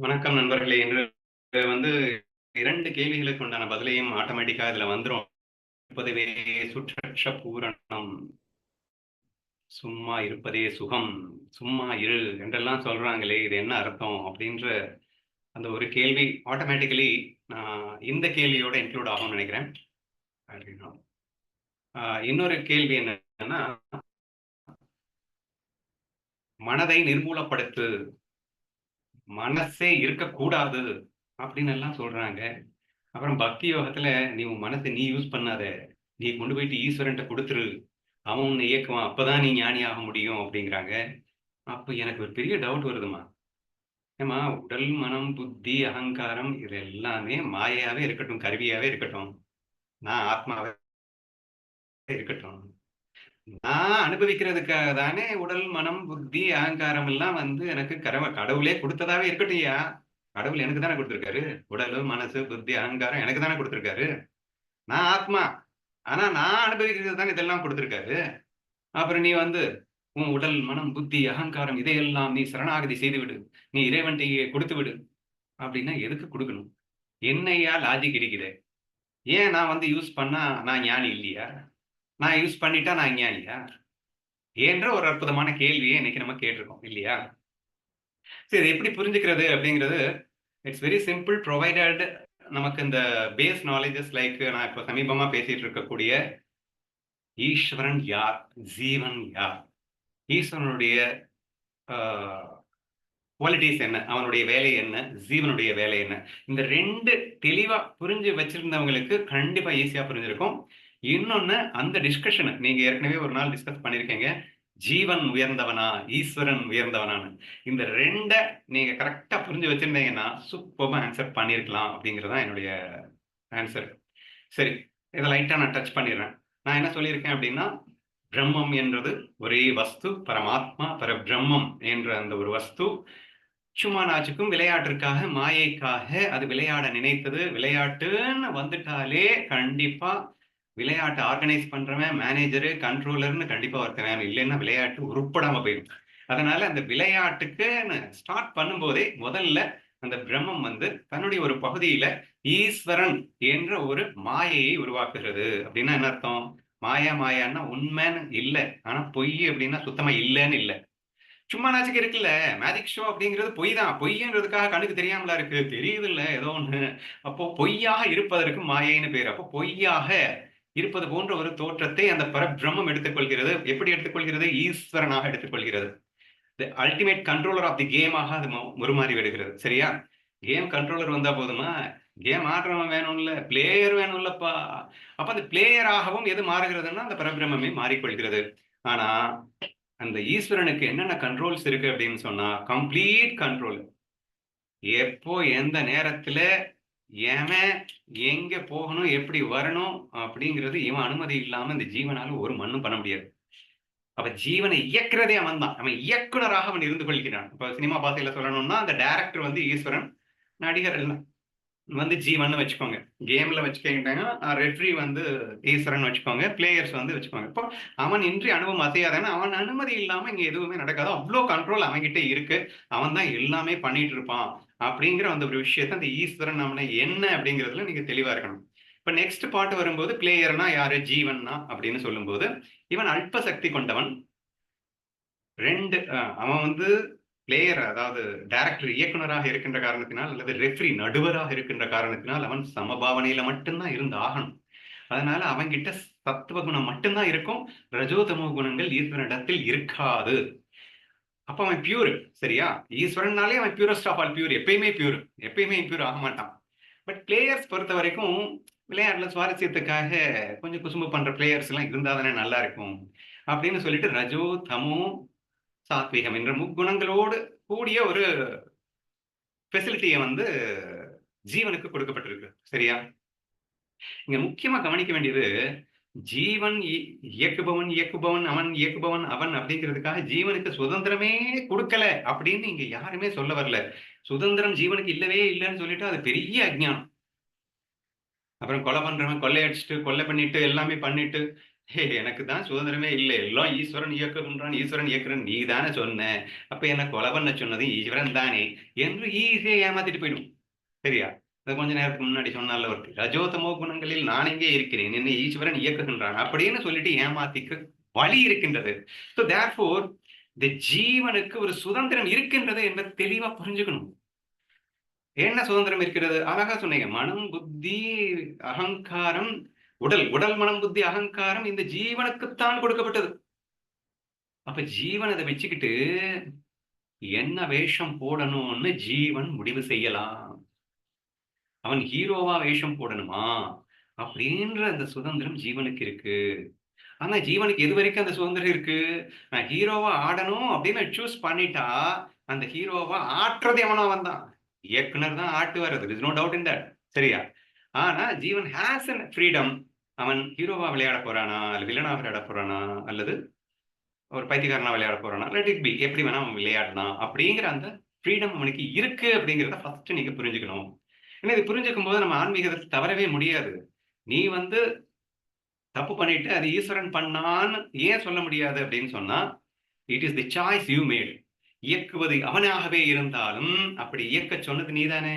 வணக்கம் நண்பர்களே. இன்று வந்து இரண்டு கேள்விகளுக்கு உண்டான பதிலையும் ஆட்டோமேட்டிக்கா இதுல வந்துரும். இருப்பதுவே சுற்றற்ற பூரணம். சும்மா இருப்பதே சுகம். சும்மா இரு என்றெல்லாம் சொல்றாங்களே இது என்ன அர்த்தம்? அப்படின்ற அந்த ஒரு கேள்வி ஆட்டோமேட்டிக்கலி நான் இந்த கேள்வியோட இன்க்ளூட் ஆகும்னு நினைக்கிறேன். அப்படின்னா ஆஹ் இன்னொரு கேள்வி என்னன்னா மனதை நிர்மூலப்படுத்து. மனசே இருக்கக்கூடாது அப்படின்னு எல்லாம் சொல்றாங்க. அப்புறம் பக்தி யோகத்துல நீ உன் மனசை நீ யூஸ் பண்ணாத. நீ கொண்டு போயிட்டு ஈஸ்வரன்ட்ட கொடுத்துரு. அவன் உன்னை இயக்குவான். அப்பதான் நீ ஞானி ஆக முடியும் அப்படிங்கிறாங்க. அப்ப எனக்கு ஒரு பெரிய டவுட் வருதுமா ஏமா உடல் மனம் புத்தி அகங்காரம் இது எல்லாமே மாயாவே இருக்கட்டும் கருவியாவே இருக்கட்டும். நான் ஆத்மாவே இருக்கட்டும். நான் அனுபவிக்கிறதுக்காக தானே உடல் மனம் புத்தி அகங்காரம் எல்லாம் வந்து எனக்கு கரவ கடவுளே கொடுத்ததாவே இருக்கட்டும்யா. கடவுள் எனக்கு தானே கொடுத்துருக்காரு. உடல் மனசு புத்தி அகங்காரம் எனக்கு தானே கொடுத்துருக்காரு. நான் ஆத்மா. ஆனா நான் அனுபவிக்கிறது தானே இதெல்லாம் கொடுத்துருக்காரு. அப்புறம் நீ வந்து உன் உடல் மனம் புத்தி அகங்காரம் இதையெல்லாம் நீ சரணாகதி செய்து விடு நீ இறைவன்ட்டையே கொடுத்து விடு அப்படின்னா எதுக்கு கொடுக்கணும்? என்னையா லாஜிக் இருக்குது ஏன் நான் வந்து யூஸ் பண்ணா நான் ஞானி இல்லையா? நான் யூஸ் பண்ணிட்டா நான் ஞானியா என்ற ஒரு அற்புதமான கேள்வியை இன்னைக்கு நம்ம கேட்டிருக்கோம் இல்லையா? சரி இது எப்படி புரிஞ்சுக்கிறது அப்படிங்கிறது இட்ஸ் வெரி சிம்பிள் ப்ரொவைடட் நமக்கு இந்த பேஸ் நாலேஜஸ் லைக் நான் இப்போ சமீபமா பேசிட்டு இருக்கக்கூடிய ஈஸ்வரன் யார்? ஜீவன் யார்? ஈஸ்வரனுடைய குவாலிட்டிஸ் என்ன? அவனுடைய வேலை என்ன? ஜீவனுடைய வேலை என்ன? இந்த ரெண்டு தெளிவா புரிஞ்சு வச்சிருந்தவங்களுக்கு கண்டிப்பா ஈஸியா புரிஞ்சிருக்கும். இன்னொன்னு அந்த டிஸ்கஷனை நீங்க ஏற்கனவே ஒரு நாள் டிஸ்கஸ் பண்ணிருக்கீங்க. ஜீவன் உயர்ந்தவனா ஈஸ்வரன் உயர்ந்தவனான்னு. இந்த ரெண்ட நீங்க கரெக்டா புரிஞ்சு வச்சிருந்தீங்கன்னா சூப்பர்பா ஆன்சர் பண்ணிருக்கலாம் அப்படிங்கறதான் என்னுடைய ஆன்சர் சரி இதை லைட்டா நான் டச் பண்ணிடுறேன். நான் என்ன சொல்லியிருக்கேன் அப்படின்னா பிரம்மம் என்றது ஒரே வஸ்து பரமாத்மா பர பிரம்மம் என்ற அந்த ஒரு வஸ்து. சும்மா நாச்சுக்கும் விளையாட்டிற்காக மாயைக்காக அது விளையாட நினைத்தது. விளையாட்டுன்னு வந்துட்டாலே கண்டிப்பா விளையாட்டு ஆர்கனைஸ் பண்றவன் மேனேஜரு கண்ட்ரோலர்னு கண்டிப்பா ஒருத்தன் இல்லைன்னா விளையாட்டு உருப்படாம போயிடும். அதனால அந்த விளையாட்டுக்கு ஸ்டார்ட் பண்ணும்போதே முதல்ல அந்த பிரம்மம் வந்து தன்னுடைய ஒரு பகுதியில ஈஸ்வரன் என்ற ஒரு மாயையை உருவாக்குகிறது. அப்படின்னா என்ன அர்த்தம்? மாயா மாயான்னா உண்மைன்னு இல்லை. ஆனா பொய் அப்படின்னா சுத்தமா இல்லைன்னு இல்லை. சும்மா நாச்சுக்கு இருக்குல்ல? மேஜிக் ஷோ அப்படிங்கிறது பொய் தான். பொய்ன்றதுக்காக கண்ணுக்கு தெரியாமலா இருக்கு? தெரியுது இல்லை ஏதோ ஒன்று அப்போ பொய்யாக இருப்பதற்கு மாயைன்னு பேர். அப்போ பொய்யாக இருப்பது போன்ற ஒரு தோற்றத்தை அந்த பரபிரம்மம் எடுத்துக்கொள்கிறது. எப்படி எடுத்துக்கொள்கிறது? ஈஸ்வரனாக எடுத்துக்கொள்கிறது. அல்டிமேட் கண்ட்ரோலர் ஆஃப் தி கேமாக அது உருமாறி விடுகிறது. சரியா? கேம் கண்ட்ரோலர் வந்தா போதுமா? கேம் ஆடுறவன் வேணும்ல. பிளேயர் வேணும்லப்பா. அப்ப அந்த பிளேயராகவும் எது மாறுகிறதுன்னா அந்த பரபிரம்மே மாறிக்கொள்கிறது. ஆனா அந்த ஈஸ்வரனுக்கு என்னென்ன கண்ட்ரோல்ஸ் இருக்கு அப்படின்னு சொன்னா கம்ப்ளீட் கண்ட்ரோல் எப்போ எந்த நேரத்துல ஏன் எங்க போகணும் எப்படி வரணும் அப்படிங்கிறது இவன் அனுமதி இல்லாம இந்த ஜீவனால ஒரு மண்ணும் பண்ண முடியாது. அப்ப ஜீவனை இயக்குறதே அவன் தான். அவன் இயக்குனராக அவன் இருந்து கொள்கிறான். இப்ப சினிமா பாசையில சொல்லணும்னா அந்த டைரக்டர் வந்து ஈஸ்வரன் நடிகர் எல்லாம். வந்து ஜீவன் வச்சுக்கோங்க. கேம்ல வச்சுக்கிட்டாங்கன்னா ரெஃப்ரி வந்து ஈஸ்வரன் வச்சுக்கோங்க. பிளேயர்ஸ் வந்து வச்சுக்கோங்க. இப்போ அவன் இன்றி அனுபவம் அசையாதானே அவன் அனுமதி இல்லாம இங்க எதுவுமே நடக்காது. அவ்வளோ கண்ட்ரோல் அவன்கிட்ட இருக்கு. அவன் தான் எல்லாமே பண்ணிட்டு இருப்பான். அப்படிங்கிற அந்த ஒரு விஷயத்த அந்த ஈஸ்வரன் அவனை என்ன அப்படிங்கிறதுல நீங்க தெளிவா இருக்கணும். இப்ப நெக்ஸ்ட் பாட்டு வரும்போது பிளேயர்னா யாரு? ஜீவன்னா அப்படின்னு சொல்லும்போது இவன் அல்ப சக்தி கொண்டவன். ரெண்டு அவன் வந்து பிளேயர் அதாவது டைரக்டர் இயக்குனராக இருக்கின்ற காரணத்தினால் அல்லது ரெஃப்ரி நடுவராக இருக்கின்ற காரணத்தினால் அவன் சமபாவனையில மட்டும்தான் இருந்து ஆகணும். அதனால அவன்கிட்ட சத்துவ குணம் மட்டும்தான் இருக்கும். ரஜோதமோ குணங்கள் ஈஸ்வரனிடத்தில் இருக்காது. அப்போ அவன் பியூர் சரியா? ஈஸ்வரனாலே அவன் பியூரஸ்ட் ஆஃப் ஆல் பியூர் எப்பயுமே பியூர் எப்பயுமே பியூர் ஆக மாட்டான். பட் பிளேயர்ஸ் பொறுத்த வரைக்கும் விளையாட்டுல சுவாரஸ்யத்துக்காக கொஞ்சம் குசும்பு பண்ற பிளேயர்ஸ் எல்லாம் இருந்தா தானே நல்லா இருக்கும் அப்படின்னு சொல்லிட்டு ரஜோ தமோ சாத்விகம் என்ற முக்குணங்களோடு கூடிய ஒரு ஃபெசிலிட்டியை வந்து ஜீவனுக்கு கொடுக்கப்பட்டிருக்கு சரியா? இங்க முக்கியமா கவனிக்க வேண்டியது ஜீவன் இயக்குபவன் இயக்குபவன் அவன் இயக்குபவன் அவன் அப்படிங்கிறதுக்காக ஜீவனுக்கு சுதந்திரமே கொடுக்கல அப்படின்னு இங்க யாருமே சொல்ல வரல. சுதந்திரம் ஜீவனுக்கு இல்லவே இல்லைன்னு சொல்லிட்டு அது பெரிய அஜ்ஞானம். அப்புறம் கொலை பண்றவன் கொள்ளை கொலை பண்ணிட்டு எல்லாமே பண்ணிட்டு ஹே எனக்கு தான் சுதந்திரமே இல்லை. எல்லாம் ஈஸ்வரன் இயக்குகின்றான் ஈஸ்வரன் இயக்குறன் நீ தானே சொன்ன. அப்ப என்ன கொலை பண்ண சொன்னது ஈஸ்வரன் தானே என்று ஈஸியா ஏமாத்திட்டு போயிடும். சரியா? கொஞ்ச நேரத்துக்கு முன்னாடி சொன்னால ஒரு ரஜோதமோ குணங்களில் நான் எங்கே இருக்கிறேன் என்ன ஈஸ்வரன் இயக்குகின்றான் அப்படின்னு சொல்லிட்டு ஏமாத்திக்கு வழி இருக்கின்றது. ஸோ தேர்ஃபோர் இந்த ஜீவனுக்கு ஒரு சுதந்திரம் இருக்கின்றது என்பதை தெளிவா புரிஞ்சுக்கணும். என்ன சுதந்திரம் இருக்கிறது? அழகா சொன்னீங்க மனம் புத்தி அகங்காரம் உடல் உடல் மனம் புத்தி அகங்காரம் இந்த ஜீவனுக்குத்தான் கொடுக்கப்பட்டது. அப்ப ஜீவன் அதை வச்சுக்கிட்டு என்ன வேஷம் போடணும்னு ஜீவன் முடிவு செய்யலாம். அவன் ஹீரோவா வேஷம் போடணுமா? அப்படின்ற அந்த சுதந்திரம் ஜீவனுக்கு இருக்கு. ஆனா ஜீவனுக்கு எது வரைக்கும் அந்த சுதந்திரம் இருக்கு? நான் ஹீரோவா ஆடணும் அப்படின்னு சூஸ் பண்ணிட்டா அந்த ஹீரோவா ஆட்டுறது எவனோ வந்தான் இயக்குனர் தான் ஆட்டுவார் அது is no doubt in that சரியா? ஆனா ஜீவன் ஹேஸ் அன் ஃப்ரீடம் அவன் ஹீரோவா விளையாட போறானா? அல்ல வில்லனா விளையாட போறானா? அல்லது ஒரு பைத்தியக்காரனா விளையாட போறானா? லெட் இட் பி எப்படி வேணா அவன் விளையாடலாம். அப்படிங்கிற அந்த ஃப்ரீடம் அவனுக்கு இருக்கு அப்படிங்கிறத ஃபர்ஸ்ட் நீங்க புரிஞ்சுக்கணும். ஏன்னா இது புரிஞ்சுக்கும் போது நம்ம ஆன்மீகத்தை தவறவே முடியாது. நீ வந்து தப்பு பண்ணிட்டு அது ஈஸ்வரன் பண்ணான்னு ஏன் சொல்ல முடியாது அப்படின்னு சொன்னா it is the choice you made இயக்குவது அவனாகவே இருந்தாலும் அப்படி இயக்க சொன்னது நீதானே.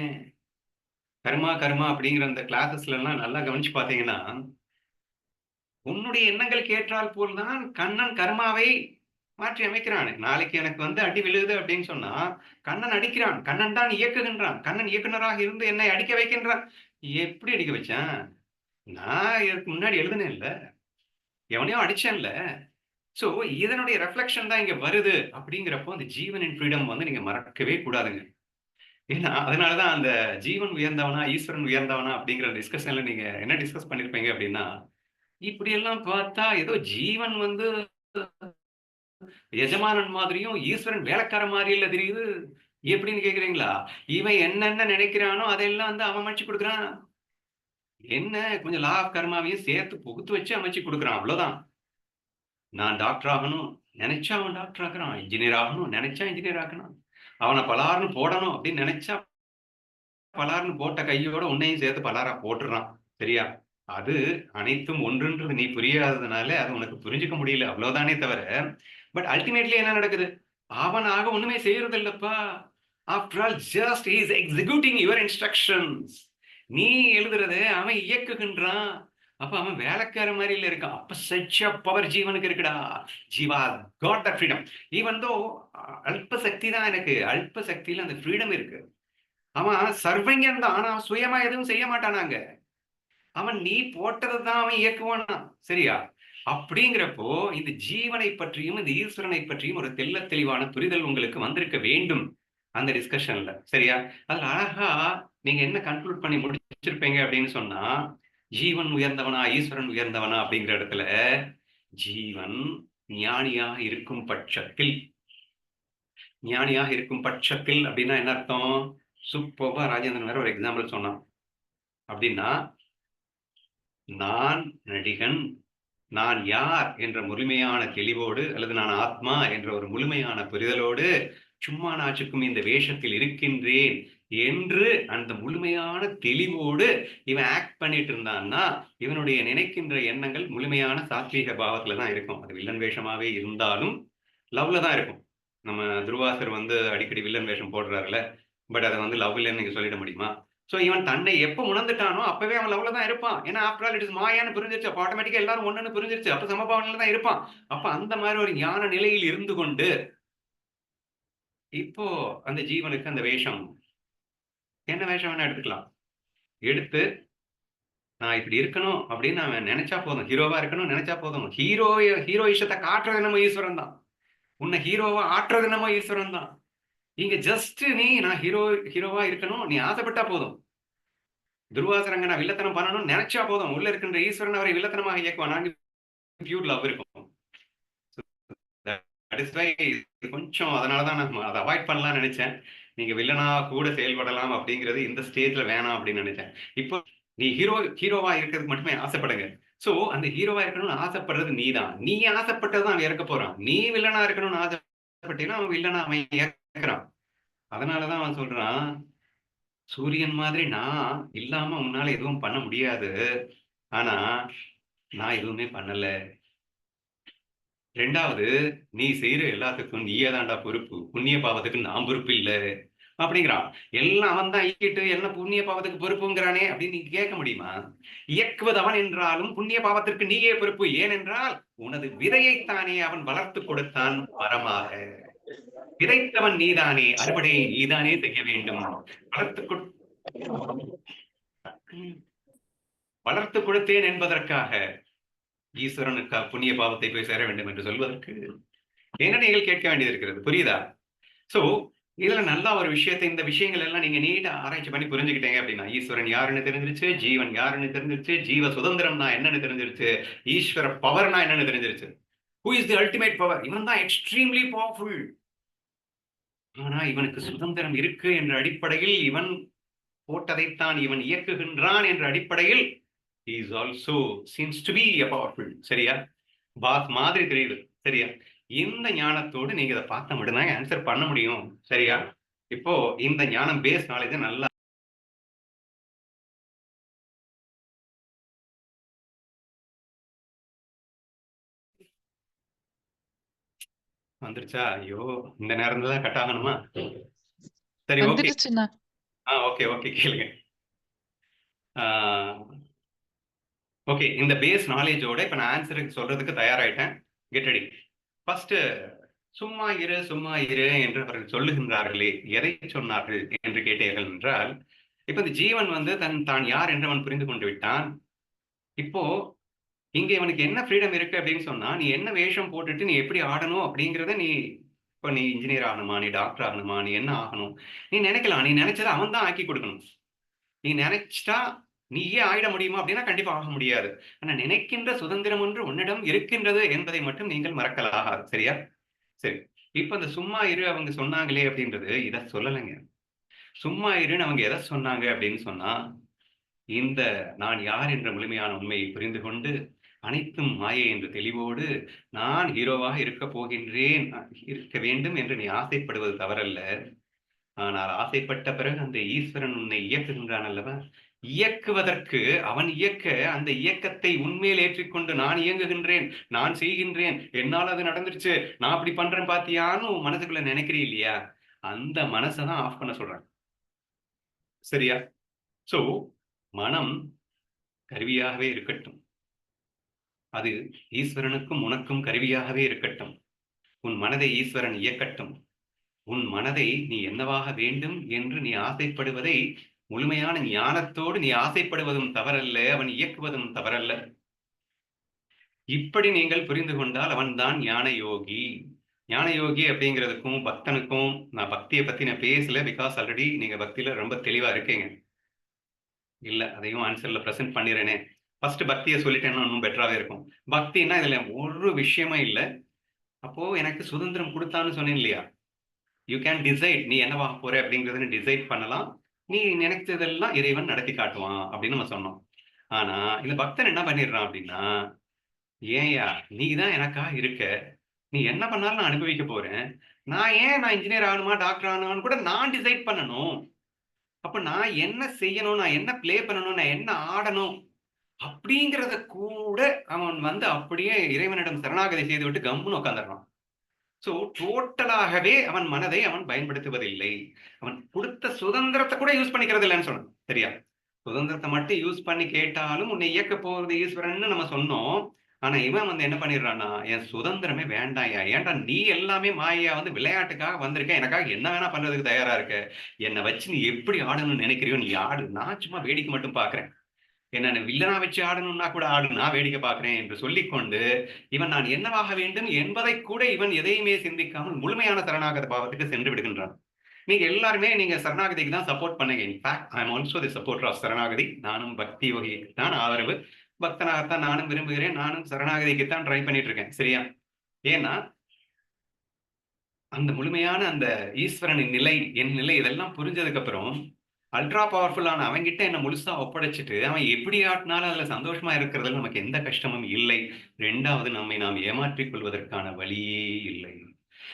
கர்மா கர்மா அப்படிங்கிற அந்த கிளாஸஸ்ல எல்லாம் நல்லா கவனிச்சு பார்த்தீங்கன்னா உன்னுடைய எண்ணங்களுக்கு ஏற்றால் போல்தான் கண்ணன் கர்மாவை மாற்றி அமைக்கிறான். நாளைக்கு எனக்கு வந்து அடி விழுகுது அப்படின்னு சொன்னா கண்ணன் அடிக்கிறான். கண்ணன் தான் இயக்குகின்றான். கண்ணன் இயக்குனராக இருந்து என்னை அடிக்க வைக்கின்றான். எப்படி அடிக்க வச்சான்? நான் இதுக்கு முன்னாடி எழுதுனேன் இல்ல. எவனையோ அடிச்சேன்ல சோ இதனுடைய ரெஃப்ளெக்ஷன் தான் இங்க வருது அப்படிங்கிறப்போ அந்த ஜீவனின் ஃப்ரீடம் வந்து நீங்க மறக்கவே கூடாதுங்க. ஏன்னா அதனாலதான் அந்த ஜீவன் உயர்ந்தவனா ஈஸ்வரன் உயர்ந்தவனா அப்படிங்கிற டிஸ்கஷன்ல நீங்க என்ன டிஸ்கஸ் பண்ணிருப்பீங்க அப்படின்னா இப்படியெல்லாம் பார்த்தா ஏதோ ஜீவன் வந்து எஜமானன் மாதிரியும் ஈஸ்வரன் வேலைக்கார மாதிரி இல்ல தெரியுது. எப்படின்னு கேக்குறீங்களா? இவன் என்னென்ன நினைக்கிறானோ அதெல்லாம் வந்து அவன் அமைச்சு கொடுக்குறான். என்ன? கொஞ்சம் லா ஆஃப் கர்மாவையும் சேர்த்து புகுத்து வச்சு அமைச்சு கொடுக்குறான். அவ்வளவுதான். நான் டாக்டர் ஆகணும். நினைச்சா அவன் டாக்டர் ஆகிறான் இன்ஜினியர் ஆகணும். நினைச்சா இன்ஜினியர் ஆகணும் அவனை பலார்னு போடணும் அப்படின்னு நினைச்சா பலார்னு போட்ட கையோட உன்னையும் சேர்த்து பலாரா போட்டுறான். சரியா? அது அனைத்தும் ஒன்றுன்றது நீ புரியாததுனால அது உனக்கு புரிஞ்சுக்க முடியல. அவ்வளவுதானே தவிர பட் அல்டிமேட்லி என்ன நடக்குது? அவனாக ஒண்ணுமே செய்யறது இல்லப்பா after all just is executing your instructions நீ எழுதுறத அவன் இயக்குகின்றான். அப்ப அவன் வேலைக்கார மாதிரி இல்ல இருக்கான். அப்ப சச்ச பவர் ஜீவனுக்கு இருக்குடா. Jeeva got the freedom even though அல்ப சக்தி தான் எனக்கு. அல்ப சக்தியில அந்த ஃப்ரீடம் இருக்கு. அவன் சர்வங்கன் தான். ஆனா சுயமா எதுவும் செய்ய மாட்டானாங்க. அவன் நீ போட்டதை தான் அவன் இயக்குவானா? சரியா? அப்படிங்கிறப்போ இந்த ஜீவனை பற்றியும் இந்த ஈஸ்வரனை பற்றியும் ஒரு தெல்ல தெளிவான புரிதல் உங்களுக்கு வந்திருக்க வேண்டும் அந்த டிஸ்கஷன்ல சரியா? அதுல அழகா நீங்க என்ன கன்க்ளூட் பண்ணி முடிச்சிருப்பீங்க அப்படின்னு சொன்னா ஜீவன் உயர்ந்தவனா ஈஸ்வரன் உயர்ந்தவனா? அப்படிங்கிற இடத்துல ஜீவன் ஞானியாக இருக்கும் பட்சத்தில். ஞானியாக இருக்கும் பட்சத்தில் அப்படின்னா என்ன அர்த்தம்? சூப்பர்வா ராஜேந்திரன் வேற ஒரு எக்ஸாம்பிள் சொன்னான். அப்படின்னா நான் நடிகன் நான் யார் என்ற முழுமையான தெளிவோடு அல்லது நான் ஆத்மா என்ற ஒரு முழுமையான புரிதலோடு சும்மா நாச்சுக்கும் இந்த வேஷத்தில் இருக்கின்றேன் என்று அந்த முழுமையான தெளிவோடு இவன் ஆக்ட் பண்ணிட்டு இருந்தான்னா இவனுடைய நினைக்கின்ற எண்ணங்கள் முழுமையான சாத்வீக பாவத்துல தான் இருக்கும். அது வில்லன் வேஷமாவே இருந்தாலும் லவ்ல தான் இருக்கும். நம்ம துருவாசர் வந்து அடிக்கடி வில்லன் வேஷம் போடுறாருல பட் அதை வந்து லவ் இல்லைன்னு நீங்க சொல்லிட முடியுமா? ஸோ இவன் தன்னை எப்போ உணர்ந்துட்டானோ அப்பவே அவன் லவ்ல தான் இருப்பான். ஏன்னா ஆஃப்டர் ஆல் இட் இஸ் மாயான்னு புரிஞ்சிருச்சு. அப்போ ஆட்டோமேட்டிக்கா எல்லாரும் ஒன்றுன்னு புரிஞ்சிருச்சு. அப்போ சமபாவனையில தான் இருப்பான். அப்போ அந்த மாதிரி ஒரு ஞான நிலையில் இருந்து கொண்டு இப்போ அந்த ஜீவனுக்கு அந்த வேஷம். என்ன வேஷம் வேணா எடுத்துக்கலாம். எடுத்து நான் இப்படி இருக்கணும் அப்படின்னு அவன் நினைச்சா போதும். ஹீரோவா இருக்கணும் நினைச்சா போதும். ஹீரோ ஹீரோ இஷ்டத்தை காட்டுறது நம்ம ஈஸ்வரன் தான். உன்னை ஹீரோவா ஆட்டுறது நம்ம ஈஸ்வரன் தான். இங்க ஜஸ்ட் நீ நான் ஹீரோ ஹீரோவா இருக்கணும். நீ ஆசைப்பட்டா போதும். துர்வாசரங்க நான் வில்லத்தனம் பண்ணணும் நினைச்சா போதும். உள்ள இருக்கின்ற ஈஸ்வரன் அவரை வில்லத்தனமாக இயக்குவான். நாங்க பியூர் லவ் இருக்கும். கொஞ்சம் அதனாலதான் நான் அதை அவாய்ட் பண்ணலாம்னு நினைச்சேன். நீங்க வில்லனா கூட செயல்படலாம் அப்படிங்கிறது இந்த ஸ்டேஜ்ல வேணாம் அப்படின்னு நினைச்சேன். இப்போ நீ ஹீரோ ஹீரோவா இருக்கிறதுக்கு மட்டுமே ஆசைப்படுங்க. சோ அந்த ஹீரோவா இருக்கணும்னு ஆசைப்படுறது நீ தான் நீ ஆசைப்பட்டதான் அவன் இறக்க போறான். நீ வில்லனா இருக்கணும்னு ஆசைப்பட்டீங்கன்னா அவன் வில்லனா அவன் கேட்கிறான் அதனாலதான் அவன் சொல்றான் சூரியன் மாதிரி நான் இல்லாம உன்னால எதுவும் பண்ண முடியாது. ஆனா நான் எதுவுமே பண்ணல. ரெண்டாவது நீ செய்யற எல்லாத்துக்கும் நீயதான்டா பொறுப்பு. புண்ணிய பாவத்துக்கு நான் பொறுப்பு இல்ல. அப்படிங்கிறான். எல்லாம் அவன் தான் இயக்கிட்டு என்ன புண்ணிய பாவத்துக்கு பொறுப்புங்கிறானே அப்படின்னு நீங்க கேட்க முடியுமா? இயக்குவது அவன் என்றாலும் புண்ணிய பாவத்திற்கு நீயே பொறுப்பு. ஏனென்றால் உனது விதையைத்தானே அவன் வளர்த்து கொடுத்தான் மரமாக விதைத்தவன் நீதானே அறுவடையை நீதானே செய்ய வேண்டும். வளர்த்து வளர்த்து கொடுத்தேன் என்பதற்காக ஈஸ்வரனுக்கு புண்ணிய பாவத்தை போய் சேர வேண்டும் என்று சொல்வதற்கு என்ன நீங்கள் கேட்க வேண்டியது இருக்கிறது. புரியுதா? சோ இதுல நல்லா ஒரு விஷயத்தை இந்த விஷயங்கள் எல்லாம் நீங்க நீட்டா ஆராய்ச்சி பண்ணி புரிஞ்சுக்கிட்டீங்க அப்படின்னா ஈஸ்வரன் யாருன்னு தெரிஞ்சிருச்சு ஜீவன் யாருன்னு தெரிஞ்சிருச்சு ஜீவ சுதந்திரம்னா என்னன்னு தெரிஞ்சிருச்சு ஈஸ்வர பவர்னா என்னன்னு தெரிஞ்சிருச்சு. Who is the ultimate power இவன் தான் எக்ஸ்ட்ரீம்லி பவர்ஃபுல் ஆனா இவனுக்கு சுதந்திரம் இருக்கு என்ற அடிப்படையில் இவன் போட்டதைத்தான் இவன் இயக்குகின்றான் என்ற அடிப்படையில் is also seems to be powerful சரியா? பாஸ் மாதிரி தெரியுது சரியா? இந்த ஞானத்தோடு நீங்க இதை பார்த்த மட்டும்தான் ஆன்சர் பண்ண முடியும் சரியா? இப்போ இந்த ஞானம் பேஸ் நாலேஜ் நல்லா வந்துருச்சா? ஐயோ இந்த நேரம் தான் கட் ஆகணுமா சரி ஓகே ஆ ஓகே ஓகே கேளுங்க. ஓகே இந்த பேஸ் நாலேஜோட இப்போ நான் ஆன்சருக்கு சொல்றதுக்கு தயாராயிட்டேன். கெட் ரெடி ஃபர்ஸ்ட் சும்மா இரு சும்மா இரு என்று அவர்கள் சொல்லுகின்றார்களே எதை சொன்னார்கள் என்று கேட்டீர்கள் என்றால் இப்ப இந்த ஜீவன் வந்து தன் தான் யார் என்று அவன் புரிந்து கொண்டு விட்டான்? இப்போ இங்க இவனுக்கு என்ன ஃப்ரீடம் இருக்கு அப்படின்னு சொன்னா நீ என்ன வேஷம் போட்டுட்டு நீ எப்படி ஆடணும் அப்படிங்கிறத நீ இப்போ நீ இன்ஜினியர் ஆகணுமா நீ டாக்டர் ஆகணுமா நீ என்ன ஆகணும்? நீ நினைக்கலாம். நீ நினைச்சதை அவன் தான் ஆக்கி கொடுக்கணும். நீ நினைச்சிட்டா நீயே ஆயிட முடியுமா அப்படின்னா கண்டிப்பா ஆக முடியாது. ஆனா நினைக்கின்ற சுதந்திரம் ஒன்று உன்னிடம் இருக்கின்றது என்பதை மட்டும் நீங்கள் மறக்கலாகாது சரியா? சரி. இப்ப இந்த சும்மா இரு அவங்க சொன்னாங்களே அப்படின்றது இதை சொல்லலைங்க. சும்மா இருன்னு அவங்க எதை சொன்னாங்க அப்படின்னு சொன்னா இந்த நான் யார் என்ற முழுமையான உண்மையை புரிந்து கொண்டு அனைத்தும் மாயை என்று தெளிவோடு நான் ஹீரோவாக இருக்க போகின்றேன் இருக்க வேண்டும் என்று நீ ஆசைப்படுவது தவறல்ல. ஆனால் ஆசைப்பட்ட பிறகு அந்த ஈஸ்வரன் உன்னை இயக்குகின்றான் அல்லவா? இயக்குவதற்கு அவன் இயக்க அந்த இயக்கத்தை உண்மையில் ஏற்றிக்கொண்டு நான் இயங்குகின்றேன் நான் செய்கின்றேன். என்னால் அது நடந்துருச்சு. நான் அப்படி பண்றேன் பாத்தியான்னு உன் மனசுக்குள்ள நினைக்கிறீ இல்லையா? அந்த மனசை தான் ஆஃப் பண்ண சொல்றாங்க. சரியா? சோ மனம் கருவியாகவே இருக்கட்டும். அது ஈஸ்வரனுக்கும் உனக்கும் கருவியாகவே இருக்கட்டும். உன் மனதை ஈஸ்வரன் இயக்கட்டும். உன் மனதை நீ என்னவாக வேண்டும் என்று நீ ஆசைப்படுவதை முழுமையான ஞானத்தோடு நீ ஆசைப்படுவதும் தவறல்ல அவன் இயக்குவதும் தவறல்ல. இப்படி நீங்கள் புரிந்து கொண்டால் அவன்தான் ஞான யோகி ஞான யோகி அப்படிங்கிறதுக்கும் பக்தனுக்கும் நான் பக்தியை பத்தி நான் பேசல பிகாஸ் ஆல்ரெடி நீங்க பக்தியில ரொம்ப தெளிவா இருக்கீங்க. இல்ல அதையும் ஆன்சர்ல ப்ரெசென்ட் பண்ணிடுறேனே. ஃபர்ஸ்ட் பக்தியை சொல்லிட்டேன்னா இன்னும் பெட்டராகவே இருக்கும். பக்தின்னா இதுல ஒரு விஷயமே இல்லை. அப்போ எனக்கு சுதந்திரம் கொடுத்தான்னு சொன்னேன் இல்லையா? யூ கேன் டிசைட் நீ என்ன வாங்க போற அப்படிங்கறத டிசைட் பண்ணலாம். நீ நினைச்சதெல்லாம் இறைவன் நடத்தி காட்டுவான் அப்படின்னு நம்ம சொன்னோம். ஆனா இந்த பக்தன் என்ன பண்ணிடுறான் அப்படின்னா ஏன்யா நீ தான் எனக்கா இருக்க. நீ என்ன பண்ணாலும் நான் அனுபவிக்க போறேன். நான் ஏன் நான் இன்ஜினியர் ஆகணுமா டாக்டர் ஆகணுமான்னு கூட நான் டிசைட் பண்ணணும். அப்ப நான் என்ன செய்யணும் நான் என்ன ப்ளே பண்ணணும் நான் என்ன ஆடணும் அப்படிங்கிறத கூட அவன் வந்து அப்படியே இறைவனிடம் சரணாகதி செய்து விட்டு கம்முன்னு உட்காந்துடுறான் சோ டோட்டலாகவே அவன் மனதை அவன் பயன்படுத்துவதில்லை. அவன் கொடுத்த சுதந்திரத்தை கூட யூஸ் பண்ணிக்கிறது இல்லைன்னு சொன்னான் சரியா? சுதந்திரத்தை மட்டும் யூஸ் பண்ணி கேட்டாலும் உன்னை இயக்க போறது ஈஸ்வரன் நம்ம சொன்னோம். ஆனா இவன் வந்து என்ன பண்ணிடுறான்னா என் சுதந்திரமே வேண்டாயா ஏன்டா நீ எல்லாமே மாயா வந்து விளையாட்டுக்காக வந்திருக்க? எனக்காக என்ன வேணா பண்றதுக்கு தயாரா இருக்க? என்னை வச்சு நீ எப்படி ஆடணும்னு நினைக்கிறியோ? நீ ஆடு. நான் சும்மா வேடிக்கை மட்டும் பாக்குறேன். என்ன வில்லனா வச்சு ஆடணும்னா கூட ஆடு நான் வேடிக்கை பார்க்கிறேன் என்று சொல்லிக்கொண்டு இவன் நான் என்னவாக வேண்டும் என்பதை கூட இவன் எதையுமே சிந்திக்காமல் முழுமையான சரணாகத பாவத்துக்கு சென்று விடுகின்றான். நீங்க எல்லாருமே நீங்க சரணாகதிக்கு தான் சப்போர்ட் பண்ணுங்க. In fact I am also the support of சரணாகதி. நானும் பக்தி யோகிக்கு தான் ஆதரவு. பக்தனாகத்தான் நானும் விரும்புகிறேன். நானும் சரணாகதிக்கு தான் ட்ரை பண்ணிட்டு இருக்கேன் சரியா? ஏன்னா அந்த முழுமையான அந்த ஈஸ்வரனின் நிலை என் நிலை இதெல்லாம் புரிஞ்சதுக்கு அப்புறம் அல்ட்ரா பவர்ஃபுல்லான அவன்கிட்ட என்ன முழுசா ஒப்படைச்சிட்டு அவன் எப்படி ஆட்டினாலும் அதுல சந்தோஷமா இருக்கிறதுல நமக்கு எந்த கஷ்டமும் இல்லை. ரெண்டாவது நம்மை நாம் ஏமாற்றிக் கொள்வதற்கான வழியே இல்லை.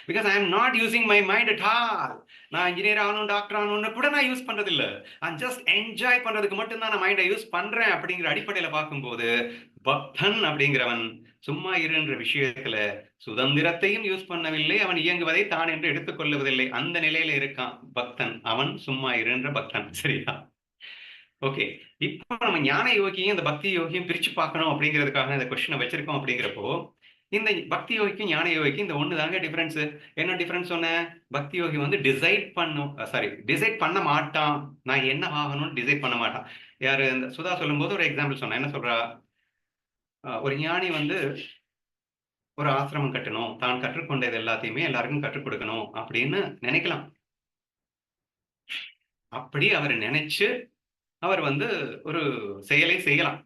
Because I am not using my mind at all நான் இன்ஜினியர் ஆகணும் டாக்டர் ஆகணும்னு கூட நான் யூஸ் பண்றது இல்லை ஐ ஜஸ்ட் என்ஜாய் பண்றதுக்கு மட்டும்தான் நான் மைண்டை யூஸ் பண்றேன் அப்படிங்கிற அடிப்படையில பார்க்கும்போது பக்தன் அப்படிங்கிறவன் சும்மா இருன்ற விஷயத்துல சுதந்திரத்தையும் யூஸ் பண்ணவில்லை அவன் இயங்குவதை தான் என்று எடுத்துக்கொள்ளுவதில்லை அந்த நிலையில இருக்கான் பக்தன். அவன் சும்மா இருன்ற பக்தன். சரியா? ஓகே இப்போ நம்ம ஞான யோகியும் இந்த பக்தி யோகியும் பிரிச்சு பார்க்கணும் அப்படிங்கிறதுக்காக இந்த கொஸ்டினை வச்சிருக்கோம் அப்படிங்கிறப்போ இந்த பக்தி யோகிக்கும் ஞான யோகிக்கும் இந்த ஒன்று தாங்க டிஃபரன்ஸ் என்ன டிஃபரன்ஸ் சொன்ன? பக்தி யோகி வந்து டிசைட் பண்ணும் சாரி டிசைட் பண்ண மாட்டான். நான் என்ன ஆகணும்னு டிசைட் பண்ண மாட்டான். யாரு இந்த சுதா சொல்லும்போது ஒரு எக்ஸாம்பிள் சொன்னேன். என்ன சொல்றா? ஒரு ஞானி வந்து ஒரு ஆசிரமம் கட்டணும். தான் கற்றுக்கொண்டது எல்லாத்தையுமே எல்லாருக்கும் கற்றுக் கொடுக்கணும் அப்படின்னு நினைக்கலாம். அப்படி அவர் நினைச்சு அவர் வந்து ஒரு செயலை செய்யலாம்.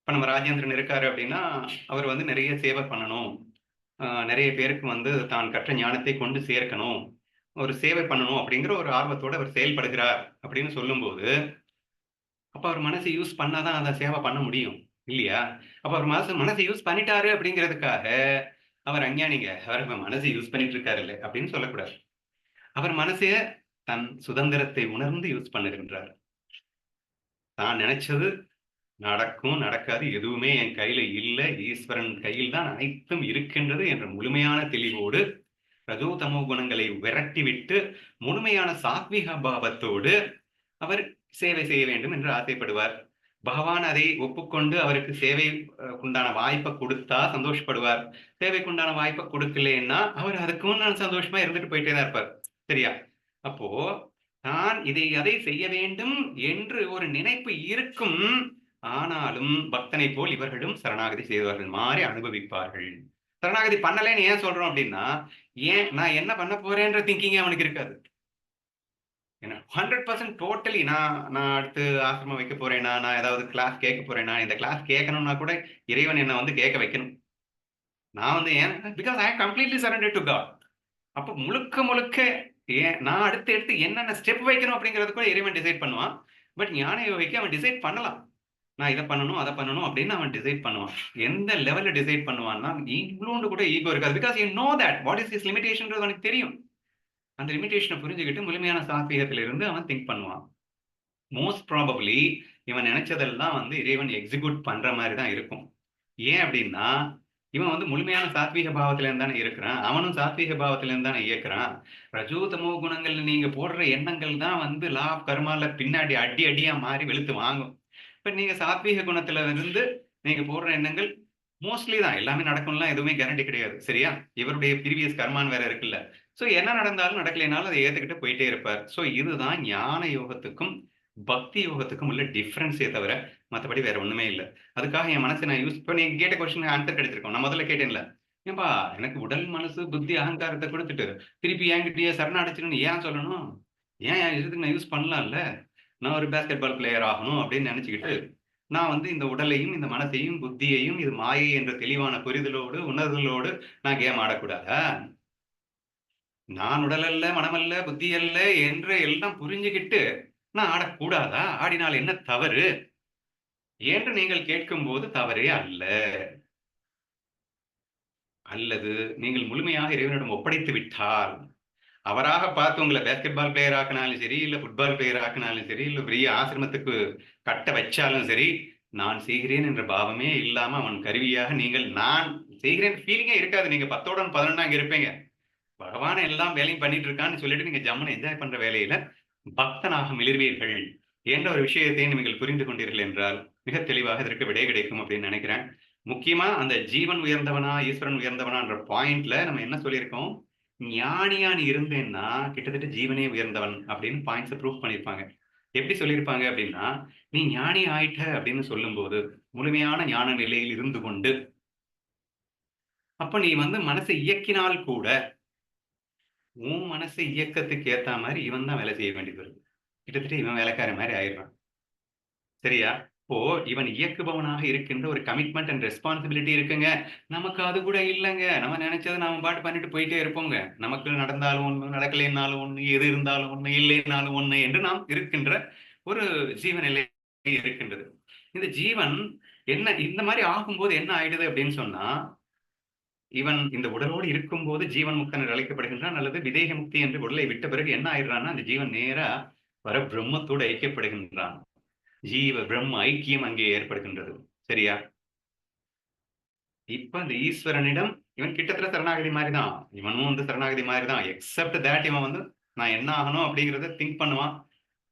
இப்ப நம்ம ராஜேந்திரன் இருக்காரு அப்படின்னா அவர் வந்து நிறைய சேவை பண்ணணும். நிறைய பேருக்கு வந்து தான் கற்ற ஞானத்தை கொண்டு சேர்க்கணும். ஒரு சேவை பண்ணணும் அப்படிங்கிற ஒரு ஆர்வத்தோட அவர் செயல்படுகிறார் அப்படின்னு சொல்லும்போது அப்போ அவர் மனசை யூஸ் பண்ணாதான் அதை சேவை பண்ண முடியும். இல்லையா? அப்ப அவர் மனசு மனசை யூஸ் பண்ணிட்டாரு அப்படிங்கிறதுக்காக அவர் அஞ்ஞானிங்க. அவர் இப்ப மனசை யூஸ் பண்ணிட்டு இருக்காரு இல்லை அப்படின்னு சொல்லக்கூடாது. அவர் மனசைய தன் சுதந்திரத்தை உணர்ந்து யூஸ் பண்ணுகின்றார். தான் நினைச்சது நடக்கும் நடக்காது எதுவுமே என் கையில இல்லை ஈஸ்வரன் கையில் தான் அனைத்தும் இருக்கின்றது என்ற முழுமையான தெளிவோடு ரஜோதமோ குணங்களை விரட்டிவிட்டு முழுமையான சாத்விக பாவத்தோடு அவர் சேவை செய்ய வேண்டும் என்று ஆசைப்படுவார். பகவான் அதை ஒப்புக்கொண்டு அவருக்கு சேவை உண்டான வாய்ப்பை கொடுத்தா சந்தோஷப்படுவார். சேவைக்கு உண்டான வாய்ப்பை கொடுக்கலன்னா அவர் அதுக்கு முன்னாடி சந்தோஷமா இருந்துட்டு போயிட்டே தான் இருப்பார். சரியா? அப்போ தான் இதை அதை செய்ய வேண்டும் என்று ஒரு நினைப்பு இருக்கும். ஆனாலும் பக்தனை போல் இவர்களும் சரணாகதி செய்வார்கள் மாறி அனுபவிப்பார்கள். சரணாகதி பண்ணலைன்னு ஏன் சொல்றோம் அப்படின்னா ஏன் நான் என்ன பண்ண போறேன்ற திங்கிங் அவனுக்கு இருக்காது. என்ன ஹண்ட்ரட் பர்சன்ட் டோட்டலி நான் நான் அடுத்து ஆசிரமம் வைக்க போறேனா நான் ஏதாவது கிளாஸ் கேட்க போறேனா இந்த கிளாஸ் கேட்கணும்னா கூட இறைவன் என்னை வந்து கேட்க வைக்கணும். நான் வந்து ஏன்? Because I completely surrender to God அப்போ முழுக்க முழுக்க ஏன் நான் அடுத்து எடுத்து என்னென்ன ஸ்டெப் வைக்கணும் அப்படிங்கிறது கூட இறைவன் டிசைட் பண்ணுவான். பட் ஞான யோகிக்கு அவன் டிசைட் பண்ணலாம். நான் இதை பண்ணணும் அதை பண்ணணும் அப்படின்னு அவன் டிசைட் பண்ணுவான். எந்த லெவலில் டிசைட் பண்ணுவான்னா இவ்வளோண்டு கூட ஈகோ இருக்காது. Because you know that what is is லிமிடேஷன்றது அவனுக்கு தெரியும். அந்த லிமிடேஷனை புரிஞ்சுக்கிட்டு முழுமையான சாத்வீகத்துல இருந்து அவன் திங்க் பண்ணுவான். மோஸ்ட் ப்ராபப்ளி இவன் நினைச்சதெல்லாம் வந்து இறைவன் எக்ஸிக்யூட் பண்ற மாதிரி தான் இருக்கும். ஏன் அப்படின்னா இவன் வந்து முழுமையான சாத்வீக பாவத்திலேருந்து தானே இருக்கிறான். அவனும் சாத்வீக பாவத்திலேருந்து தானே இயக்குறான். ரஜூதமோ குணங்கள் நீங்க போடுற எண்ணங்கள் தான் வந்து லா கர்மால பின்னாடி அடி அடியா மாறி வெளுத்து வாங்கும். இப்ப நீங்க சாத்வீக குணத்துல இருந்து நீங்க போடுற எண்ணங்கள் மோஸ்ட்லி தான். எல்லாமே நடக்கும்லாம் எதுவுமே கேரண்டி கிடையாது. சரியா? இவருடைய ப்ரீவியஸ் கர்மான் வேற இருக்குல்ல. ஸோ என்ன நடந்தாலும் நடக்கலைனாலும் அதை ஏற்றுக்கிட்டு போயிட்டே இருப்பார். ஸோ இதுதான் ஞான யோகத்துக்கும் பக்தி யோகத்துக்கும் உள்ள டிஃப்ரென்ஸே தவிர மற்றபடி வேற ஒன்றுமே இல்லை. அதுக்காக என் மனசை நான் யூஸ் பண்ணி கேட்ட கொஸ்டின் ஆன்சர் கிடைச்சிருக்கோம். நான் முதல்ல கேட்டேன்ல ஏன்பா எனக்கு உடல் மனசு புத்தி அகங்காரத்தை கொடுத்துட்டு திருப்பி என்கிட்டயே சரணடைச்சிருன்னு ஏன் சொல்லணும்? ஏன் என் இதுக்கு நான் யூஸ் பண்ணலாம்ல? நான் ஒரு பேஸ்கெட் பால் பிளேயர் ஆகணும் அப்படின்னு நினச்சிக்கிட்டு நான் வந்து இந்த உடலையும் இந்த மனசையும் புத்தியையும் இது மாயை என்ற தெளிவான புரிதலோடு உணர்தலோடு நான் கேம் ஆடக்கூடாதா? நான் உடல் அல்ல மனமல்ல புத்தி அல்ல என்று எல்லாம் புரிஞ்சுக்கிட்டு நான் ஆடக்கூடாதா? ஆடினால் என்ன தவறு? என்று நீங்கள் கேட்கும் போது தவறே அல்ல. அல்லது நீங்கள் முழுமையாக இறைவனிடம் ஒப்படைத்து விட்டால் அவராக பார்த்து உங்களை பேஸ்கெட் பால் பிளேயர் ஆக்கினாலும் சரி இல்ல ஃபுட்பால் பிளேயர் ஆக்கினாலும் சரி இல்ல பெரிய ஆசிரமத்துக்கு கட்ட வச்சாலும் சரி நான் செய்கிறேன் என்ற பாவமே இல்லாம அவன் கருவியாக நீங்கள் நான் செய்கிறேன் ஃபீலிங்கே இருக்காது. நீங்க பத்தோட பதினொன்னா இருப்பீங்க. பகவான் எல்லாம் வேலையும் பண்ணிட்டு இருக்கான்னு சொல்லிட்டு நீங்க ஜம்முன்னு என்ஜாய் பண்ற வேலையில பக்தனாக மிளிர்வீர்கள் என்ற ஒரு விஷயத்தை நீங்கள் புரிந்து கொண்டீர்கள் என்றால் மிக தெளிவாக இதற்கு விடை கிடைக்கும் அப்படின்னு நினைக்கிறேன். முக்கியமா அந்த ஜீவன் உயர்ந்தவனா ஈஸ்வரன் உயர்ந்தவனான்ற பாயிண்ட்ல நம்ம என்ன சொல்லியிருக்கோம்? ஞானியா நீ இருந்தேன்னா கிட்டத்தட்ட ஜீவனே உயர்ந்தவன் அப்படின்னு பாயிண்ட்ஸ் ப்ரூவ் பண்ணியிருப்பாங்க. எப்படி சொல்லியிருப்பாங்க அப்படின்னா நீ ஞானி ஆயிட்ட அப்படின்னு சொல்லும்போது முழுமையான ஞான நிலையில் இருந்து கொண்டு அப்ப நீ வந்து மனசை இயக்கினால் கூட உன் மனசு இயக்கத்துக்கு ஏத்த மாதிரி இவன் தான் வேலை செய்ய வேண்டியது வருது கிட்டத்தட்ட இவன் வேலைக்காரன் மாதிரி ஆயிடுறான். சரியா? இப்போ இவன் இயக்குபவனாக இருக்கின்ற ஒரு கமிட்மெண்ட் அண்ட் ரெஸ்பான்சிபிலிட்டி இருக்குங்க. நமக்கு அது கூட இல்லைங்க. நம்ம நினைச்சதை நாம பாட்டு பண்ணிட்டு போயிட்டே இருப்போங்க. நமக்கு நடந்தாலும் ஒண்ணு நடக்கலைன்னாலும் ஒண்ணு எது இருந்தாலும் ஒண்ணு இல்லைனாலும் ஒண்ணு என்று நாம் இருக்கின்ற ஒரு ஜீவநிலை இருக்கின்றது. இந்த ஜீவன் என்ன இந்த மாதிரி ஆகும்போது என்ன ஆயிடுது அப்படின்னு சொன்னா இவன் இந்த உடலோடு இருக்கும்போது ஜீவன் முக்தன் அழைக்கப்படுகின்றான் அல்லது விதேக முக்தி என்று உடலை விட்ட பிறகு என்ன ஆயிடுறான்னா அந்த ஜீவன் நேரா வர பிரம்மத்தோடு ஐக்கியப்படுகின்றான். ஜீவ பிரம்ம ஐக்கியம் அங்கே ஏற்படுகின்றது. சரியா? இப்ப அந்த ஈஸ்வரனிடம் இவன் கிட்டத்தட்ட சரணாகதி மாதிரி தான் இவனும் வந்து சரணாகதி மாதிரி தான் எக்ஸப்ட் தேட் இவன் வந்து நான் என்ன ஆகணும் அப்படிங்கிறத திங்க் பண்ணுவான்.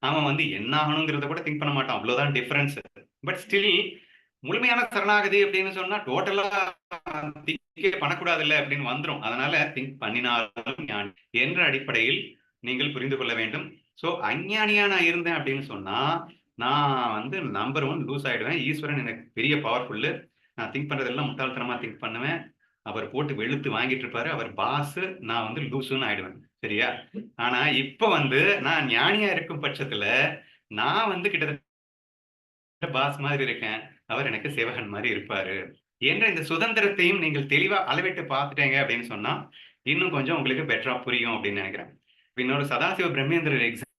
அவன் வந்து என்ன ஆகணுங்கிறத கூட திங்க் பண்ண மாட்டான். அவ்வளவுதான் டிஃபரன்ஸ் பட் ஸ்டில் முழுமையான சரணாகதி அப்படின்னு சொன்னா டோட்டலா திங்கே பண்ணக்கூடாது இல்லை அப்படின்னு வந்துடும் அதனால திங்க் பண்ணினாலும் ஞானி என்ற அடிப்படையில் நீங்கள் புரிந்து கொள்ள வேண்டும். சோ அஞ்ஞானியா நான் இருந்தேன் அப்படின்னு சொன்னா நான் வந்து நம்பர் ஒன் லூஸ் ஆயிடுவேன். ஈஸ்வரன் எனக்கு பெரிய பவர்ஃபுல்லு நான் திங்க் பண்றதெல்லாம் முட்டாள்தனமா திங்க் பண்ணுவேன். அவர் போட்டு வெளுத்து வாங்கிட்டு இருப்பாரு. அவர் பாஸ் நான் வந்து லூசுன்னு ஆயிடுவேன். சரியா? ஆனா இப்ப வந்து நான் ஞானியா இருக்கும் பட்சத்துல நான் வந்து கிட்டத்தட்ட பாஸ் மாதிரி இருக்கேன். அவர் எனக்கு சேவகன் மாதிரி இருப்பாரு. என்ற இந்த சுதந்திரத்தையும் நீங்கள் தெளிவா அளவிட்டு பார்த்துட்டீங்க அப்படின்னு சொன்னா இன்னும் கொஞ்சம் உங்களுக்கு பெட்டரா புரியும் அப்படின்னு நினைக்கிறேன். இன்னொரு சதாசிவ பிரம்மேந்திரர் எக்ஸாம்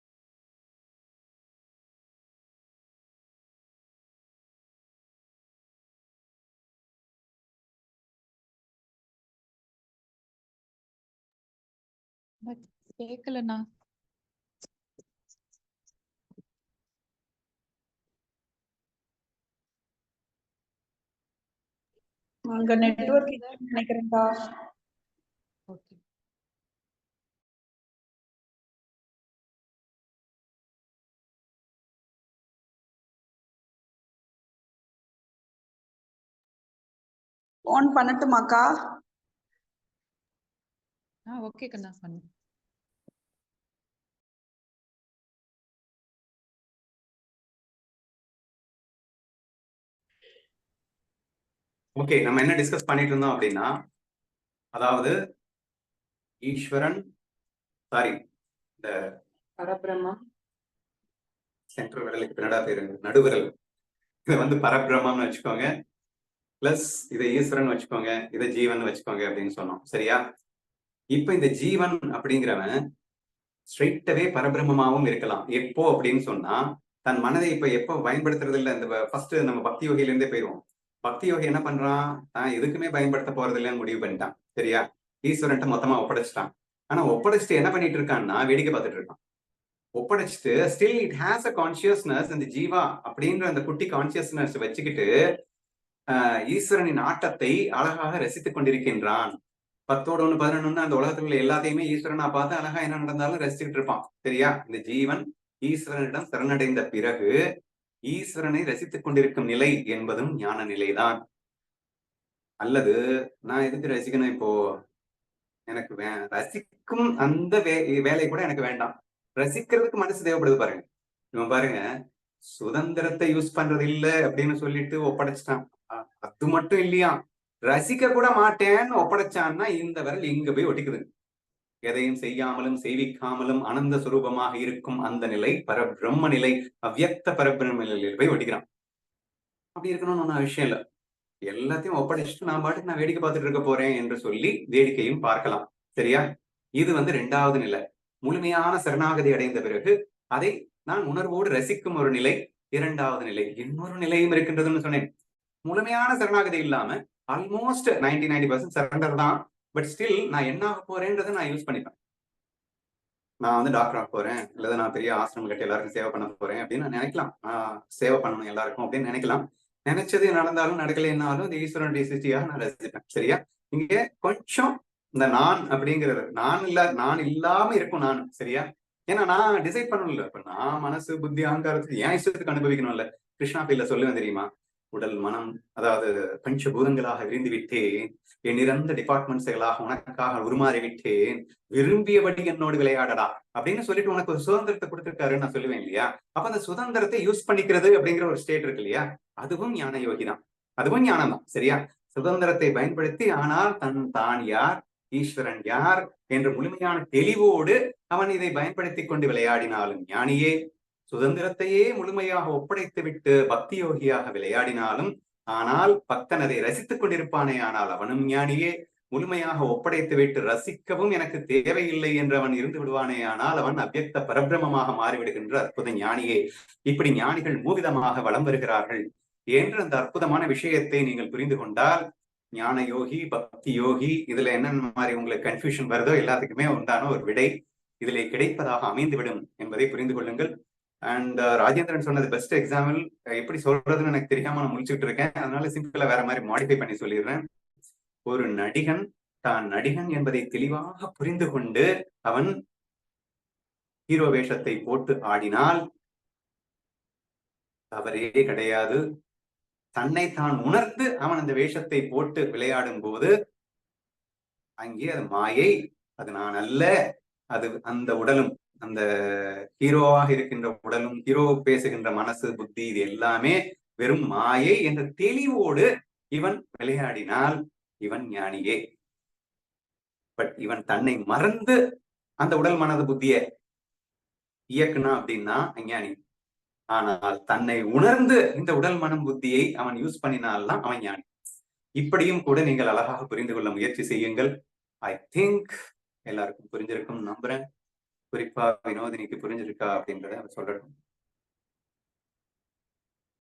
கேட்கலண்ணா அங்க நெட்வொர்க் நினைக்கிறேன்டா. ஓகே ஆன் பண்ணட்டுமாக்கா? ஆ ஓகே கண்ணா பண்ணு. ஓகே நம்ம என்ன டிஸ்கஸ் பண்ணிட்டு இருந்தோம் அப்படின்னா அதாவது ஈஸ்வரன் சாரி இந்த பரபிரம்மம் சென்ட்ரல் விரலுக்கு பின்னடா பேரு நடுவிரல். இதை வந்து பரபிரம்மம்னு வச்சுக்கோங்க பிளஸ் இதை ஈஸ்வரன் வச்சுக்கோங்க இதை ஜீவன் வச்சுக்கோங்க அப்படின்னு சொன்னோம் சரியா? இப்ப இந்த ஜீவன் அப்படிங்கிறவன் ஸ்ட்ரைட்டவே பரபிரம்மமாவும் இருக்கலாம். எப்போ அப்படின்னு சொன்னா தன் மனதை இப்ப எப்போ பயன்படுத்துறது இல்ல இந்த ஃபர்ஸ்ட் நம்ம பக்தி யோகில இருந்தே போயிடுவோம் பக்தி யோகி என்ன பண்றான்? நான் எதுக்குமே பயன்படுத்த போறது இல்லைன்னு முடிவு பண்ணிட்டான். சரியா? ஈஸ்வரன்ட்ட மொத்தமா ஒப்படைச்சிட்டான். ஆனா ஒப்படைச்சிட்டு என்ன பண்ணிட்டு இருக்கான்னா வேடிக்கை பார்த்துட்டு இருக்கான். ஒப்படைச்சிட்டு still it has a consciousness இந்த ஜீவா அப்படின்ற அந்த குட்டி கான்சியஸ்னஸ் வச்சுக்கிட்டு ஆஹ் ஈஸ்வரனின் ஆட்டத்தை அழகாக ரசித்துக் கொண்டிருக்கின்றான். பத்தோட ஒண்ணு பதினொன்னு அந்த உலகத்துல உள்ள எல்லாத்தையுமே ஈஸ்வரனா பார்த்து அழகா என்ன நடந்தாலும் ரசிச்சுக்கிட்டு இருப்பான். சரியா? இந்த ஜீவன் ஈஸ்வரனிடம் சரணடைந்த பிறகு ஈஸ்வரனை ரசித்துக் கொண்டிருக்கும் நிலை என்பதும் ஞான நிலைதான். அல்லது நான் எதுக்கு ரசிக்கணும் இப்போ? எனக்கு வே ரசிக்கும் அந்த வே வேலை கூட எனக்கு வேண்டாம். ரசிக்கிறதுக்கு மனசு தேவைப்படுது பாருங்க. இவன் பாருங்க சுதந்திரத்தை யூஸ் பண்றது இல்ல அப்படின்னு சொல்லிட்டு ஒப்படைச்சிட்டான். அது மட்டும் இல்லையா? ரசிக்க கூட மாட்டேன்னு ஒப்படைச்சான்னா இந்த விரல் இங்க போய் ஒட்டிக்குது. எதையும் செய்யாமலும் செய்விக்காமலும் அனந்த சுரூபமாக இருக்கும் அந்த நிலை பரபிரம்ம நிலை அவ்வியக்த பரபிரம்ம நிலையில் போய் ஒட்டிக்கிறான். அப்படி இருக்கணும்னு ஒன்றும் விஷயம் இல்லை. எல்லாத்தையும் ஒப்படைச்சிட்டு நான் பாட்டுக்கு நான் வேடிக்கை பார்த்துட்டு இருக்க போறேன் என்று சொல்லி வேடிக்கையும் பார்க்கலாம். சரியா? இது வந்து ரெண்டாவது நிலை. முழுமையான சரணாகதி அடைந்த பிறகு அதை நான் உணர்வோடு ரசிக்கும் ஒரு நிலை இரண்டாவது நிலை. இன்னொரு நிலையும் இருக்கின்றதுன்னு சொன்னேன். முழுமையான சரணாகதி இல்லாம almost ninety ninety percent surrender தான். பட் ஸ்டில் நான் என்ன ஆக போறேன்றதை நான் யூஸ் பண்ணிப்பேன். நான் வந்து டாக்டர் ஆக போறேன் இல்லை நான் பெரிய ஆசிரமம் கட்டி எல்லாருக்கும் சேவை பண்ண போறேன் அப்படின்னு நான் நினைக்கலாம். ஆஹ் சேவை பண்ணணும் எல்லாருக்கும் அப்படின்னு நினைக்கலாம். நினைச்சது நடந்தாலும் நடக்கலைன்னாலும் இந்த ஈஸ்வரனுடைய சிருஷ்டியாக நான் ரசிப்பேன். சரியா? இங்க கொஞ்சம் இந்த நான் அப்படிங்கிறது நான் இல்ல நான் இல்லாம இருக்கும் நான் சரியா? ஏன்னா நான் டிசைட் பண்ணணும்ல. இப்ப நான் மனசு புத்தி அகங்காரத்துக்கு ஏன் இஷ்டத்துக்கு அனுபவிக்கணும்ல? கிருஷ்ணா பையில சொல்லுவேன் தெரியுமா? உடல் மனம் அதாவது பஞ்சபூதங்களாக விரிந்து விட்டேன் என் இறந்த டிபார்ட்மெண்ட்ஸ்களாக உனக்காக உருமாறி விட்டேன் விரும்பியபடி என்னோடு விளையாடடா அப்படின்னு சொல்லிட்டு உனக்கு ஒரு சுதந்திரத்தை கொடுத்துருக்காருன்னு நான் சொல்லுவேன் இல்லையா? அப்ப அந்த சுதந்திரத்தை யூஸ் பண்ணிக்கிறது அப்படிங்கிற ஒரு ஸ்டேட் இருக்கு இல்லையா? அதுவும் ஞான யோகி தான். அதுவும் ஞானம் தான் சரியா? சுதந்திரத்தை பயன்படுத்தி ஆனால் தன் தான் யார்? ஈஸ்வரன் யார்? என்ற முழுமையான தெளிவோடு அவன் இதை பயன்படுத்தி கொண்டு விளையாடினாலும் ஞானியே சுதந்திரத்தையே முழுமையாக ஒப்படைத்துவிட்டு பக்தி யோகியாக விளையாடினாலும் ஆனால் பக்தன் அதை ரசித்துக் கொண்டிருப்பானே ஆனால் அவனும் ஞானியே முழுமையாக ஒப்படைத்து விட்டு ரசிக்கவும் எனக்கு தேவையில்லை என்று அவன் இருந்து விடுவானே ஆனால் அவன் அவ்யக்த பரபிரமமாக மாறிவிடுகின்ற அற்புத ஞானியே. இப்படி ஞானிகள் மூவிதமாக வலம் வருகிறார்கள். என்று அந்த அற்புதமான விஷயத்தை நீங்கள் புரிந்து கொண்டால் ஞான யோகி பக்தி யோகி இதுல என்னென்ன மாதிரி உங்களுக்கு கன்ஃபியூஷன் வருதோ எல்லாத்துக்குமே உண்டான ஒரு விடை இதிலே கிடைப்பதாக அமைந்துவிடும் என்பதை புரிந்து கொள்ளுங்கள். அண்ட் uh, ராஜேந்திரன் சொன்னது பெஸ்ட் எக்ஸாம்பிள் எப்படி சொல்றதுன்னு எனக்கு தெரியாம நான் முடிச்சுட்டு இருக்கேன். அதனால சிம்பிளா வேற மாதிரி மாடிஃபை பண்ணி சொல்லிடுறேன். ஒரு நடிகன் தான் நடிகன் என்பதை தெளிவாக புரிந்து கொண்டு அவன் ஹீரோ வேஷத்தை போட்டு ஆடினால் தவறே கிடையாது. தன்னை தான் உணர்ந்து அவன் அந்த வேஷத்தை போட்டு விளையாடும் போது அங்கே அது மாயை அது நான் அல்ல அது அந்த உடலும் அந்த ஹீரோவாக இருக்கின்ற உடலும் ஹீரோ பேசுகின்ற மனசு புத்தி இது எல்லாமே வெறும் மாயை என்ற தெளிவோடு இவன் விளையாடினால் இவன் ஞானியே. பட் இவன் தன்னை மறந்து அந்த உடல் மனது புத்திய இயக்குனா அப்படின்னா அஞ்ஞானி. ஆனால் தன்னை உணர்ந்து இந்த உடல் மனம் புத்தியை அவன் யூஸ் பண்ணினால்தான் அவன் ஞானி. இப்படியும் கூட நீங்கள் அழகாக புரிந்து கொள்ள முயற்சி செய்யுங்கள். ஐ திங்க் எல்லாருக்கும் புரிஞ்சிருக்கும் நம்புறேன். குறிப்பா வினோதினிக்கு புரிஞ்சிருக்கா அப்படின்றத அவர்